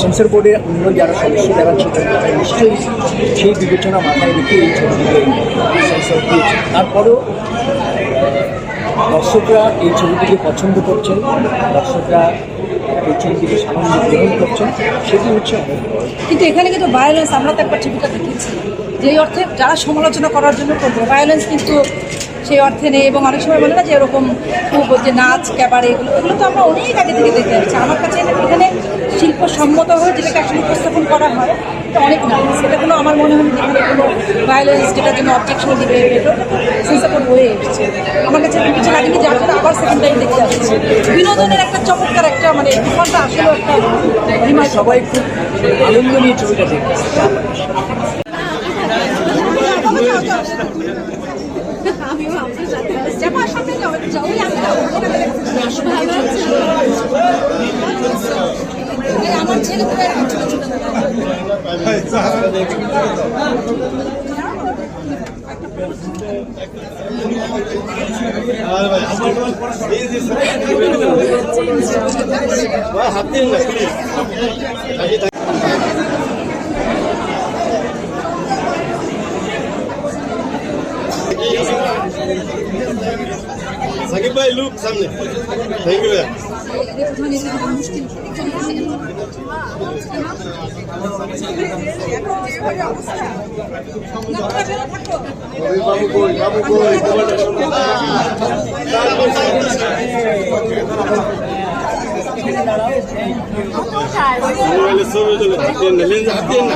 Sensor বোর্ডের অন্য যারা সদস্য যারা ছিলেন তারা নিশ্চয়ই সেই বিবেচনা মাথায় রেখে এই ছবিটিকে সেন্সর দিয়েছে। তারপরেও দর্শকরা এই ছবিটিকে পছন্দ করছেন, দর্শকরা এই ছবিটিকে সামান্য গ্রহণ করছেন, সেটি হচ্ছে কিন্তু এখানে কিন্তু ভায়োলেন্স আমরা তো একবার ছবিটা দেখেছি। যেই অর্থে যারা সমালোচনা করার জন্য করব ভায়োলেন্স কিন্তু সেই অর্থে নেই এবং অনেক সময় বলে না যে এরকম খুব যে নাচ, ক্যাবারে এগুলো এগুলো তো আমরা অনেক আগে থেকে দেখতে পাচ্ছি আমার কাছে এখানে শিল্প সম্মত হয়ে যেটাকে আসলে উপস্থাপন করা হয়, এটা অনেক নাচ সেটা কোনো আমার মনে হয় না যে কোনো ভায়োলেন্স যেটার জন্য অবজেকশন দিবে সেন্সাপোর্ট হয়ে এসেছে। আমার কাছে কিছু লাগেনি যার জন্য আবার সেকেন্ড টাইম দেখতে যাচ্ছি বিনোদনের একটা চমৎকার একটা মানে আসলে একটা সবাই খুব আনন্দ নিয়ে ছবিটা জামার সামনে যাও যাও ওই আমি যাও ভালো আছে আমার ছেলে তো ছোট ছোট হাত সাকিব ভাই লুক সামনে থ্যাংক ইউ বাবু কই বাবু কই মোবাইলে ছবি চলে হাত দিয়ে না লেন্স হাত দিয়ে না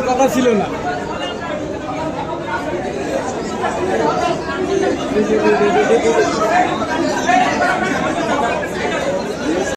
তো কথা ছিল না।